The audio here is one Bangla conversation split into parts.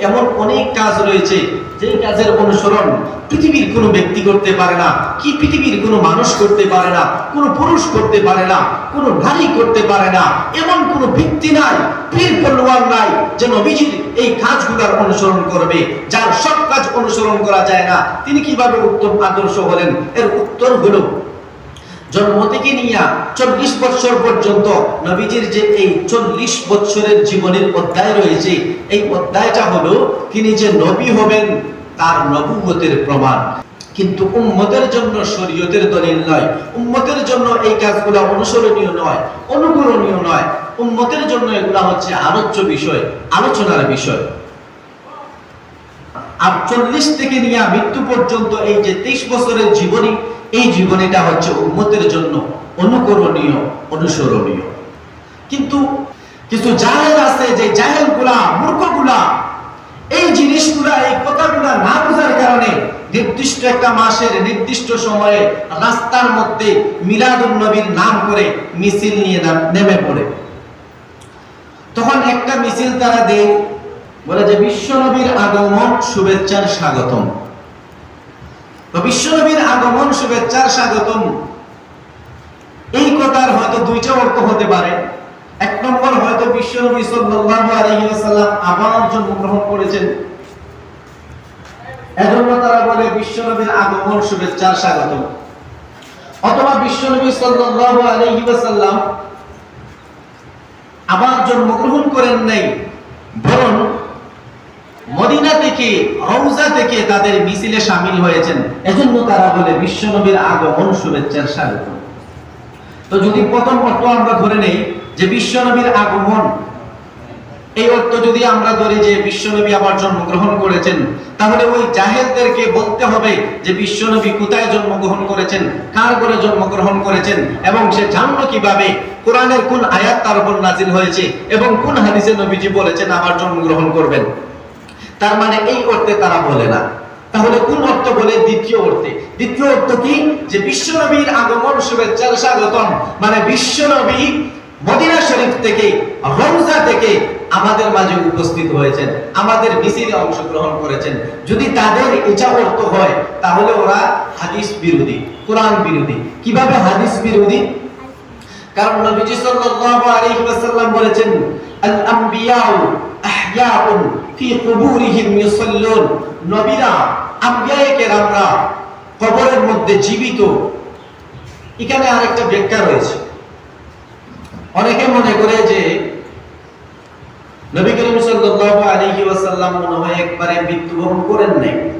এমন অনেক কাজ রয়েছে যে কাজের অনুসরণ পৃথিবীর কোনো ব্যক্তি করতে পারে না, কি পৃথিবীর কোনো মানুষ করতে পারে না, কোনো পুরুষ করতে পারে না, কোনো নারী করতে পারে না, এমন কোনো ব্যক্তি নাই, পীর পলোয়ার নাই, যে নবীজির এই কাজগুলোর অনুসরণ করবে, যার সব কাজ অনুসরণ করা যায় না। তিনি কীভাবে উত্তম আদর্শ হলেন? এর উত্তর হলো থেকে নিয়ে চল্লিশ বছর পর্যন্ত নবীজির যে এই চল্লিশ বছরের জীবনের অধ্যায় রয়েছে, এই অধ্যায়টা হলো তিনি যে নবী হবেন, তার নবুয়তের প্রমাণ। কিন্তু উম্মতের জন্য শরীয়তের দলিল নয়। উম্মতের জন্য এই কাজগুলো অনুসরণীয় নয়, অনুকরণীয় নয়। উম্মতের জন্য এগুলা হচ্ছে আলোচ্য বিষয়, আলোচনার বিষয়। আর চল্লিশ থেকে নিয়ে মৃত্যু পর্যন্ত এই যে তেইশ বছরের জীবনী এই জীবনীটা হচ্ছে উন্মতের জন্য অনুকরণীয়, অনুসরণীয়। কিন্তু কিছু জাহেল আছে যে জাহেলগুলা মূর্খগুলা এই জিনিসগুলা, এই কথাগুলা না বোঝার কারণে নির্দিষ্ট একটা মাসের নির্দিষ্ট সময়ে রাস্তার মধ্যে মিলাদুল নবীর নাম করে মিছিল নিয়ে নেমে পড়ে। তখন একটা মিছিল তারা দেয়, বলে যে বিশ্বনবীর আগমন, শুভেচ্ছার স্বাগতম। তো বিশ্বনবীর আগমন শুভেচ্ছার স্বাগতম এই কথার হয়তো দুইটা অর্থ হতে পারে। এক নম্বর হয়তো সাল্লাল্লাহু আলাইহি ওয়াসাল্লাম আবার জন্মগ্রহণ করেছেন। এজন্য তারা বলে আগমন শুভেচ্ছার স্বাগতম অথবা বিশ্বনবী সাল্লাল্লাহু আলাইহি ওয়াসাল্লাম আবার জন্মগ্রহণ করেন নাই, বরং থেকে রওজা থেকে তাদের মিছিলে সামিল হয়েছেন। এজন্য তারা বলে, বিশ্বনবীর আগমন শুভেচ্ছার স্বাগত। তো যদি প্রথম অর্থ আমরা ধরে নেই যে বিশ্বনবীর আগমন, এই অর্থ যদি আমরা ধরি যে বিশ্বনবী আবার জন্মগ্রহণ করেছেন, তাহলে ওই জাহেলদেরকে বলতে হবে যে বিশ্বনবী কোথায় জন্মগ্রহণ করেছেন, কার করে জন্মগ্রহণ করেছেন, এবং সে জানলো কীভাবে কোরআনের কোন আয়াত তার উপর নাজিল হয়েছে, এবং কোন হাদিসে নবীজি বলেছেন আবার জন্মগ্রহণ করবেন। তার মানে এই অর্থে তারা বলে না। তাহলে কোন অর্থ বলে দ্বিতীয় অর্থে? দ্বিতীয় অর্থ কি? যে বিশ্বনবীর আগমন শুভেচ্ছার স্বাগতম। মানে বিশ্বনবী মদিনা শরীফ থেকে রমজা থেকে আমাদের মাঝে উপস্থিত হয়েছেন, আমাদের মিছিলে অংশগ্রহণ করেছেন। যদি তাদের এটা অর্থ হয়, তাহলে ওরা হাদিস বিরোধী, কোরআন বিরোধী। কীভাবে হাদিস বিরোধী? কারণ নবীজি সাল্লাল্লাহু আলাইহি ওয়াসাল্লাম বলেছেন নবী মনে হয় একবারে মৃত্যুবরণ করেন নাই।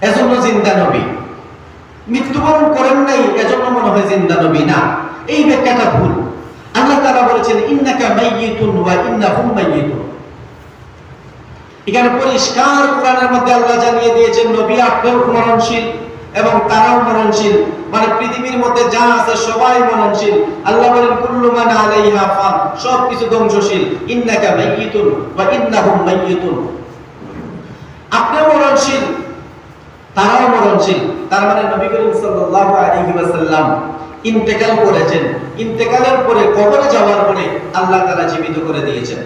এজন্য নবী। মৃত্যুবরণ করেন নাই, এজন্য মনে হয় জিন্দা নবী না। এই ব্যাখ্যাটা ভুল। তাআলা বলেছেন, ইন্নাকা মাইয়িতুন ওয়া ইন্নাহুম মাইয়িতুন। এখানে পরিষ্কার কোরআনের মধ্যে আল্লাহ জানিয়ে দিয়েছেন, নবী আপনিও মরণশীল এবং তারাও মরণশীল। মানে পৃথিবীর মধ্যে যা আছে সবাই মরণশীল। আল্লাহ বলেন, কুল্লু মান আলাইহা ফান সব কিছু ধ্বংসশীল। ইন্নাকা মাইয়িতুন ওয়া ইন্নাহুম মাইয়িতুন। আপনিও মরণশীল, তারাও মরণশীল। তার মানে নবী করিম সাল্লাল্লাহু আলাইহি ওয়াসাল্লাম ইন্তেকাল করেছেন। ইন্তেকালের পরে কবরে যাওয়ার পরে আল্লাহ তাআলা জীবিত করে দিয়েছেন।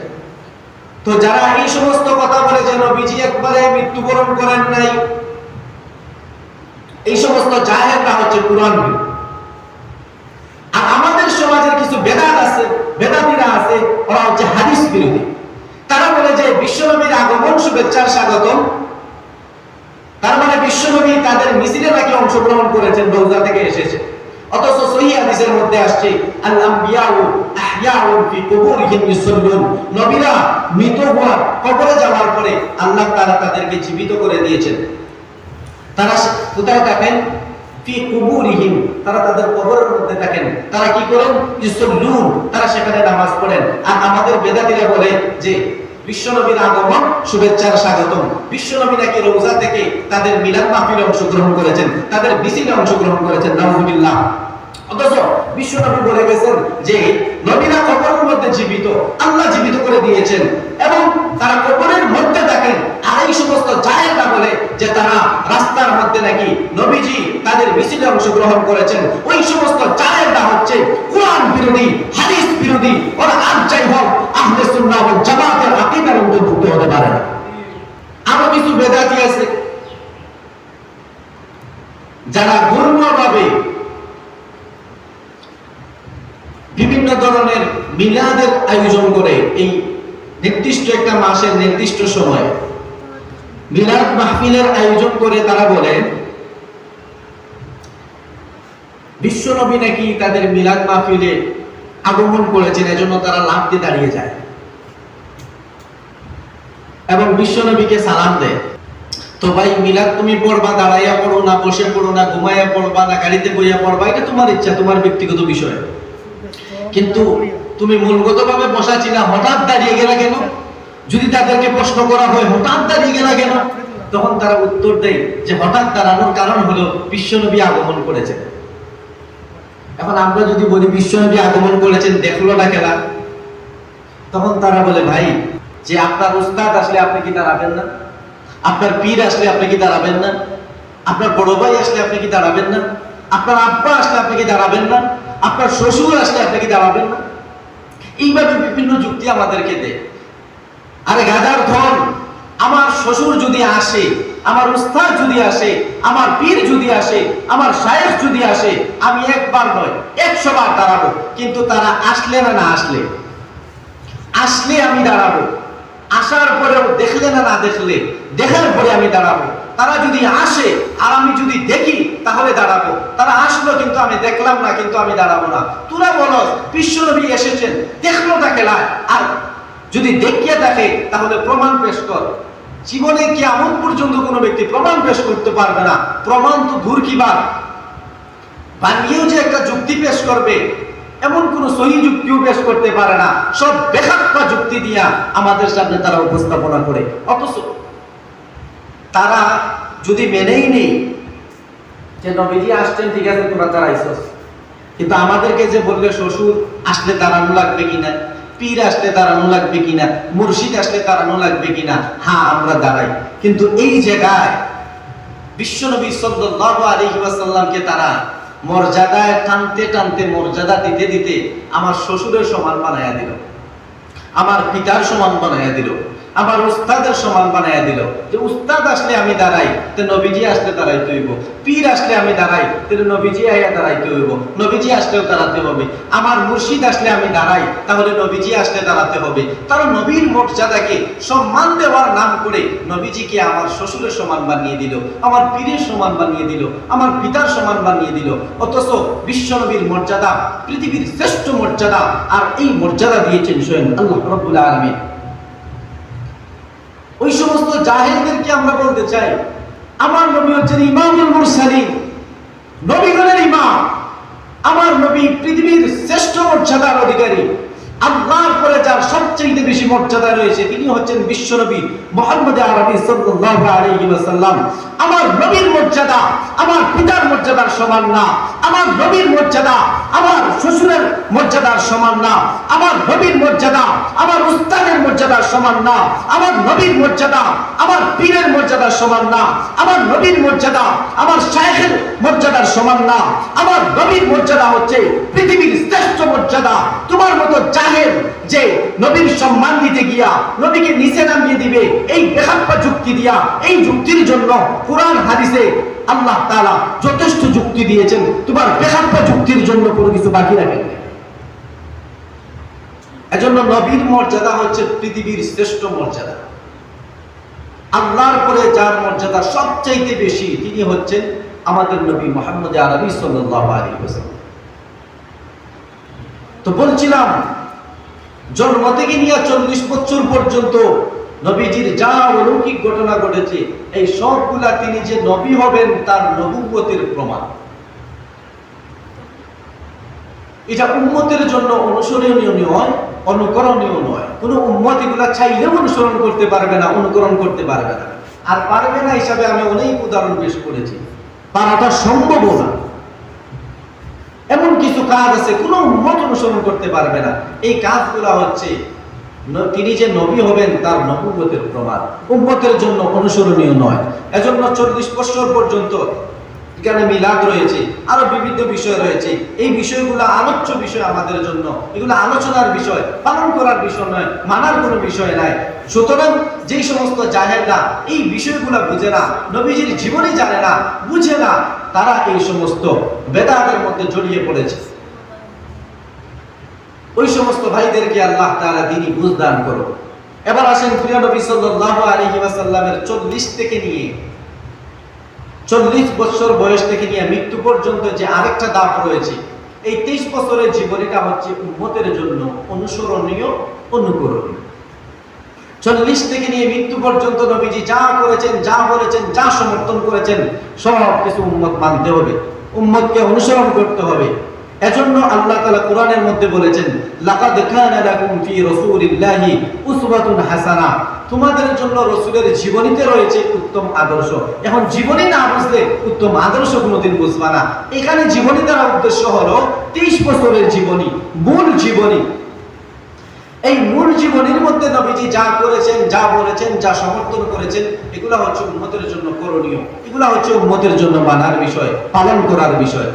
তো যারা এই সমস্ত কথা বলে যে নবীজি একবারে মৃত্যুবরণ করেন নাই, এই সমস্ত জাহেলরা হচ্ছে কোরআন। আর আমাদের সমাজের কিছু বেদাত আছে, বেদাতিরা আছে, ওরা হচ্ছে হাদিস বিরোধী। তারা বলে যে বিশ্বনবীর আগমন শুভেচ্ছার স্বাগতম। তার মানে বিশ্বনবী তাদের মিছিলে নাকি অংশগ্রহণ করেছেন রোজা থেকে এসেছে। অথচ সহিহ হাদিসের মধ্যে আসছে আল আমবিয়াউ আহইয়াউ ফি কুবুরিহিম ইউসাল্লুন। নবীরা মৃত হওয়ার কবরে যাওয়ার পরে আল্লাহ তাআলা তাদেরকে জীবিত করে দিয়েছেন। তারা কোথায় থাকেন? ফি কুবুরিহিম। তারা তাদের কবরের মধ্যে থাকেন। তারা কি করেন? ইউসাল্লুন। তারা সেখানে নামাজ পড়েন। আর আমাদের বেদাতীরা বলে যে বিশ্বনবীর আগমন শুভেচ্ছার স্বাগতম। বিশ্বনবী নাকি রোজা থেকে তাদের মিলাদ মাহফিলে অংশগ্রহণ করেছেন, তাদের মিছিলে অংশগ্রহণ করেছেন, নাউজুবিল্লাহ। অথচ বিশ্বনবী বলে গেছেন যে, নবীরা কবরের মধ্যে জীবিত, আল্লাহ জীবিত করে দিয়েছেন, এবং তারা কবরের মধ্যে থাকেন আর এই সমস্ত বলে যে তারা রাস্তার মধ্যে নাকি নবীজি তাদের মিছিলে অংশগ্রহণ করেছেন। ওই সমস্ত জায়েররা হচ্ছে কোরআন বিরোধী, হাদিস বিরোধী, ওরা আর যাই হোক, আহলে আকীদার বেদাতি আছে যারা বিভিন্ন ধরনের মিলাদের আয়োজন করে এই নির্দিষ্ট একটা মাসের নির্দিষ্ট সময় মিলাদ মাহফিলের আয়োজন করে তারা বলেন বিশ্বনবী নাকি তাদের মিলাদ মাহফিলে আগমন করেছেন, এজন্য তারা লাভ দিয়ে দাঁড়িয়ে যায়। এবং বিশ্বনবীকে সালাম দেয়। তো ভাই, মিলাদ তুমি পড়বা, দাঁড়াইয়া পড়ো না, বসে পড়ো না, ঘুমাইয়া পড়বা না, গাড়িতে বইয়া পড়বা, এটা তোমার ইচ্ছা, তোমার ব্যক্তিগত বিষয়। কিন্তু তুমি মূলগতভাবে বসা ছিল হঠাৎ দাঁড়িয়ে গেলা কেন? যদি তাদেরকে প্রশ্ন করা হয়, হঠাৎ দাঁড়িয়ে গেলা কেন? তখন তারা উত্তর দেয় যে হঠাৎ দাঁড়ানোর কারণ হলো বিশ্বনবী আগমন করেছে এখন আমরা যদি বলি বিশ্বনবী আগমন করেছেন, দেখল না খেলা তখন তারা বলে, ভাই যে আপনার উস্তাদ আসলে আপনি কি দাঁড়াবেন না? আপনার পীর আসলে আপনি কি দাঁড়াবেন না? আপনার বড় ভাই আসলে আপনি কি দাঁড়াবেন না? আপনার আব্বা আসলে আপনি কি দাঁড়াবেন না? আপনার শ্বশুর আসলে আপনি কি দাঁড়াবেন না? এইভাবে বিভিন্ন যুক্তি আমাদেরকে দেয়। আরে গাদার ধন, আমার শ্বশুর যদি আসে, আমার উস্তাদ যদি আসে, আমার পীর যদি আসে, আমার শায়েখ যদি আসে, আমি একবার নয়, একশো বার দাঁড়াবো। কিন্তু তারা আসলে না না আসলে? আসলে আমি দাঁড়াবো। আসার পরেও দেখলে না না দেখলে, দেখার পরে আমি দাঁড়াবো। তারা যদি আসে আর আমি যদি দেখি, তাহলে দাঁড়াবো। তারা আসলো কিন্তু আমি দেখলাম না, কিন্তু আমি দাঁড়াবো না। তোরা বলো, বিশ্বনবী এসেছেন, দেখল তাকে লাই আর যদি দেখিয়ে দেখে, তাহলে প্রমাণ পেশ কর। জীবনে কি এমন পর্যন্ত কোনো ব্যক্তি প্রমাণ পেশ করতে পারবে না। প্রমাণ তো দূর কি বার বানিয়েও যে একটা যুক্তি পেশ করবে এমন কোন সহি যুক্তিও পেশ করতে পারে না। সব বেখাপ্পা যুক্তি দিয়া আমাদের সামনে তারা উপস্থাপনা করে। অথচ তারা যদি মেনেই নেই যে, নবীজি আসছেন, ঠিক আছে তোরা দাঁড়াইছস কিন্তু আমাদেরকে যে বললে শ্বশুর, আসলে দাঁড়ানো লাগবে কিনা পীর আসলে দাঁড়ানো লাগবে কিনা মুর্শিদ আসলে দাঁড়ানো লাগবে কিনা হ্যাঁ আমরা দাঁড়াই। কিন্তু এই জায়গায় বিশ্বনবী সাল্লাল্লাহু আলাইহি ওয়াসাল্লামকে তারা মর্যাদায় টানতে টানতে মর্যাদা দিতে দিতে আমার শ্বশুরের সমান বানাইয়া দিল। আমার পিতার সমান বানাইয়া দিল। আমার উস্তাদের সমান বানায়া দিল। যে উস্তাদ আসলে আমি দাঁড়াই, তো নবীজি আসলে দাঁড়াইতে হইব। পীর আসলে আমি দাঁড়াই তাহলে নবীজি আইয়া দাঁড়াইতে হইব। নবীজি আসলেও দাঁড়াতে হবে। আমার মুর্শিদ আসলে আমি দাঁড়াই, তাহলে নবীজি আসলে দাঁড়াতে হবে। তারা নবীর মর্যাদাকে সম্মান দেওয়ার নাম করে নবীজিকে আমার শ্বশুরের সমান বানিয়ে দিল, আমার পীরের সমান বানিয়ে দিল, আমার পিতার সমান বানিয়ে দিল। অথচ বিশ্বনবীর মর্যাদা, পৃথিবীর শ্রেষ্ঠ মর্যাদা, আর এই মর্যাদা দিয়েছেন স্বয়ং আল্লাহ রব্বুল আলামিন। ওই সমস্ত জাহেদদেরকে আমরা বলতে চাই। আমার নবী হচ্ছেন ইমামুল মুরসালিন। নবীগণের ইমাম। আমার নবী পৃথিবীর শ্রেষ্ঠ মর্যাদার অধিকারী। আল্লাহর পরে যার সবচেয়ে বেশি মর্যাদা রয়েছে, তিনি হচ্ছেন বিশ্বনবী মোহাম্মদ আরবি সাল্লাল্লাহু আলাইহি ওয়াসাল্লাম। আমার নবীর মর্যাদা আমার পিতার মর্যাদার সমান না, আমার নবীর মর্যাদা আমার শ্বশুরের মর্যাদার সমান না, আমার নবীর মর্যাদা আমার উস্তাদের মর্যাদার সমান না, আমার নবীর মর্যাদা আমার পীরের মর্যাদার সমান না, আমার নবীর মর্যাদা আমার মর্যাদার সমান না, আমার নবীর মর্যাদা হচ্ছে পৃথিবীর শ্রেষ্ঠ মর্যাদা। তোমার মতো জাহেল যে নবীর সম্মান দিতে গিয়া, নবীকে নিচে নামিয়ে দিবে, এই বেখাপ্পা যুক্তি দিয়া, এই যুক্তির জন্য কোরআন, হাদিসে আল্লাহ তাআলা যথেষ্ট যুক্তি দিয়েছেন। তোমার বেখাপ্পা যুক্তির জন্য কোনো কিছু বাকি রাখেন এজন্য নবীর মর্যাদা হচ্ছে পৃথিবীর শ্রেষ্ঠ মর্যাদা। আল্লাহর পরে যার মর্যাদা সবচাইতে বেশি, তিনি হচ্ছেন আমাদের নবী মোহাম্মদ আরবি সাল্লাল্লাহু আলাইহি ওয়াসাল্লাম। তো বলছিলাম জন্ম থেকে নিয়ে চল্লিশ বছর পর্যন্ত নবীজির যা অলৌকিক ঘটনা ঘটেছে, এই সবগুলা তিনি যে নবী হবেন তার নবুবতের প্রমাণ। এটা উম্মতের জন্য অনুসরণীয় নয়, অনুকরণীয় নয়। কোনো উম্মত এগুলা চাইলেও অনুসরণ করতে পারবে না, অনুকরণ করতে পারবে না। আর পারবে না হিসাবে আমি অনেক উদাহরণ পেশ করেছি। পারাটা সম্ভব না। কাজ আছে, কোনো উম্মত অনুসরণ করতে পারবে না। এই কাজগুলো হচ্ছে তিনি যে নবী হবেন, তার নবুবতের প্রমাণ। উম্মতের জন্য অনুসরণীয় নয়। এজন্য চল্লিশ বছর পর্যন্ত এখানে মিলাদ রয়েছে, আরও বিভিন্ন বিষয় রয়েছে। এই বিষয়গুলো আলোচ্য বিষয় আমাদের জন্য। এগুলো আলোচনার বিষয়, পালন করার বিষয় নয়, মানার কোনো বিষয় নাই। সুতরাং যেই সমস্ত জাহেররা এই বিষয়গুলো বুঝে না, নবীজির জীবনই জানে না, বুঝে না, তারা এই সমস্ত বেদাতের মধ্যে জড়িয়ে পড়েছে। ওই সমস্ত ভাইদেরকে আল্লাহ তাআলা দিনই বুঝদান করো এবার আসেন প্রিয় নবী আলাইহি ওয়াসাল্লামের 40 থেকে নিয়ে, চল্লিশ বছর বয়স থেকে নিয়ে মৃত্যু পর্যন্ত যে আরেকটা দাপ রয়েছে, এই তেইশ বছরের জীবনীটা হচ্ছে উন্মতের জন্য অনুসরণীয়, অনুকরণীয়। চল্লিশ থেকে নিয়ে মৃত্যু পর্যন্ত নবীজি যা করেছেন, যা বলেছেন, যা সমর্থন করেছেন, সব কিছু উম্মত মানতে হবে। উম্মতকে অনুসরণ করতে হবে। এজন্য আল্লাহ তাআলা কোরআনের মধ্যে বলেছেন, লাকাদ কানা লাকুম ফি রাসূলিল্লাহি উসওয়াতুন হাসানা। তোমাদের জন্য রসুলের জীবনীতে রয়েছে উত্তম আদর্শ। এখন জীবনী না বুঝলে উত্তম আদর্শ কোনোদিন বুঝবা না। এখানে জীবনী দ্বারা উদ্দেশ্য হলো তেইশ বছরের জীবনী, মূল জীবনী। এই মূল জীবনীর মধ্যে নবীজি যা করেছেন, যা বলেছেন, যা সমর্থন করেছেন, এগুলা হচ্ছে উন্মতের জন্য করণীয়। এগুলা হচ্ছে উন্মতের জন্য মানার বিষয়, পালন করার বিষয়।